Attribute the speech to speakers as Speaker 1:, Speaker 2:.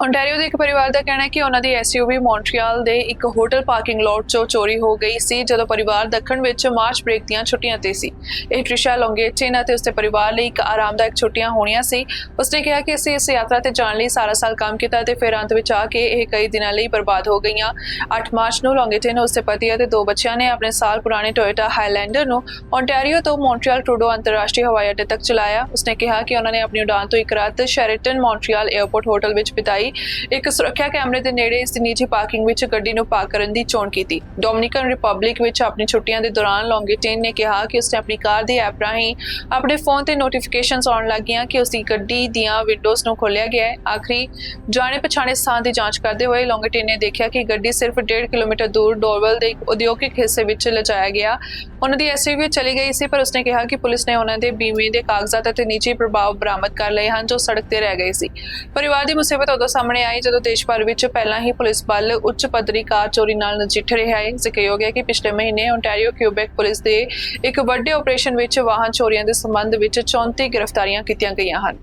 Speaker 1: Ontario ਦੇ ਇੱਕ ਪਰਿਵਾਰ ਦਾ ਕਹਿਣਾ ਹੈ ਕਿ ਉਹਨਾਂ ਦੀ ਐਸਯੂਵੀ ਮੌਂਟਰੀਅਲ ਦੇ ਇੱਕ ਹੋਟਲ ਪਾਰਕਿੰਗ ਲੋਟ 'ਚੋਂ ਚੋਰੀ ਹੋ ਗਈ ਸੀ, ਜਦੋਂ ਪਰਿਵਾਰ ਦੱਖਣ ਵਿੱਚ ਮਾਰਚ ਬ੍ਰੇਕ ਦੀਆਂ ਛੁੱਟੀਆਂ ਤੇ ਸੀ। ਇਹ ਟ੍ਰਿਸ਼ਾ ਲੋਂਗੇਟਿਨ ਅਤੇ ਉਸਦੇ ਪਰਿਵਾਰ ਲਈ ਇੱਕ ਆਰਾਮਦਾਇਕ ਛੁੱਟੀਆਂ ਹੋਣੀਆਂ ਸੀ। ਉਸਨੇ ਕਿਹਾ ਕਿ ਅਸੀਂ ਇਸ ਯਾਤਰਾ ਤੇ ਜਾਣ ਲਈ ਸਾਰਾ ਸਾਲ ਕੰਮ ਕੀਤਾ ਤੇ ਫਿਰ ਅੰਤ ਵਿੱਚ ਆ ਕੇ ਇਹ ਕਈ ਦਿਨਾਂ ਲਈ ਬਰਬਾਦ ਹੋ ਗਈਆਂ। 8 ਮਾਰਚ ਨੂੰ ਲੌਂਗੇਚੇਨ ਉਸਦੇ ਪਤੀ ਅਤੇ ਦੋ ਬੱਚਿਆਂ ਨੇ ਆਪਣੇ ਸਾਲ ਪੁਰਾਣੇ ਟੋਇਟਾ ਹਾਈਲੈਂਡਰ ਨੂੰ ਓਨਟਾਰੀਓ ਤੋਂ ਮੌਂਟਰੀਅਲ ਟਰੂਡੋ ਅੰਤਰਰਾਸ਼ਟਰੀ ਹਵਾਈ ਅੱਡੇ ਤੱਕ ਚਲਾਇਆ। ਉਸਨੇ ਕਿਹਾ ਕਿ ਉਹਨਾਂ ਨੇ ਆਪਣੀ ਉਡਾਨ ਤੋਂ ਇੱਕ ਰਾਤ ਸ਼ੈਰਟਨ ਮੌਂਟਰੀਅਲ 에ਅਰਪੋਰਟ ਹੋਟਲ ਵਿੱਚ ਬਿਤਾਈ। ਇੱਕ ਸੁਰੱਖਿਆ ਕੈਮਰੇ ਦੇ ਨੇੜੇ ਇਸ ਦੀ ਨਿੱਜੀ ਪਾਰਕਿੰਗ ਵਿੱਚ ਗੱਡੀ ਨੂੰ ਪਾਰਕ ਕਰਨ ਦੀ ਚੋਣ ਕੀਤੀ। ਡੋਮਿਨਿਕਨ ਰਿਪਬਲਿਕ ਵਿੱਚ ਆਪਣੀ ਛੁੱਟੀਆਂ ਦੇ ਦੌਰਾਨ ਲੋਂਗੇਟਿਨ ਨੇ ਕਿਹਾ ਕਿ ਉਸਨੇ ਆਪਣੀ ਕਾਰ ਦੀ ਐਪ ਰਾਹੀਂ ਆਪਣੇ ਫੋਨ ਤੇ ਨੋਟੀਫਿਕੇਸ਼ਨਸ ਆਉਣ ਲੱਗੀਆਂ ਕਿ ਉਸਦੀ ਗੱਡੀ ਦੀਆਂ ਵਿੰਡੋਜ਼ ਨੂੰ ਖੋਲ੍ਹਿਆ ਗਿਆ ਹੈ। ਆਖਰੀ ਜਾਣੇ ਪਛਾਣੇ ਸਥਾਨ ਦੀ ਜਾਂਚ ਕਰਦੇ ਹੋਏ ਲੋਂਗੇਟਿਨ ਨੇ ਦੇਖਿਆ ਕਿ ਗੱਡੀ ਸਿਰਫ 1.5 ਕਿਲੋਮੀਟਰ ਦੂਰ ਡੋਰਵਲ ਦੇ ਇੱਕ ਉਦਯੋਗਿਕ ਹਿੱਸੇ ਵਿੱਚ ਲਿਜਾਇਆ ਗਿਆ। ਉਹਨਾਂ ਦੀ ਐਸਯੂਵੀ ਚਲੀ ਗਈ ਸੀ, ਪਰ ਉਸਨੇ ਕਿਹਾ ਕਿ ਪੁਲਿਸ ਨੇ ਉਹਨਾਂ ਦੇ ਬੀਮੇ ਦੇ ਕਾਗਜ਼ਾਤ ਅਤੇ ਨਿੱਜੀ ਪ੍ਰਭਾਵ ਬਰਾਮਦ ਕਰ ਲਏ ਹਨ ਜੋ ਸੜਕ ਤੇ ਰਹਿ ਗਏ ਸੀ। ਪਰਿਵਾਰ ਦੀ ਮੁਸੀਬਤ ਉਦੋਂ ਸਾਹਮਣੇ ਆਈ ਜਦੋਂ ਦੇਸ਼ ਭਰ ਵਿੱਚ ਪਹਿਲਾਂ ਹੀ ਪੁਲਿਸ ਬਲ ਉੱਚ ਪੱਧਰੀ ਕਾਰ ਚੋਰੀ ਨਾਲ ਨਜਿੱਠ ਰਿਹਾ ਹੈ। ਜ਼ਿਕਰਯੋਗ ਹੈ ਕਿ ਪਿਛਲੇ ਮਹੀਨੇ ਓਨਟਾਰੀਓ ਕਿਊਬੈਕ ਪੁਲਿਸ ਦੇ ਇੱਕ ਵੱਡੇ ਆਪਰੇਸ਼ਨ ਵਿੱਚ ਵਾਹਨ ਚੋਰੀਆਂ ਦੇ ਸੰਬੰਧ ਵਿੱਚ 34 ਗ੍ਰਿਫਤਾਰੀਆਂ ਕੀਤੀਆਂ ਗਈਆਂ ਹਨ।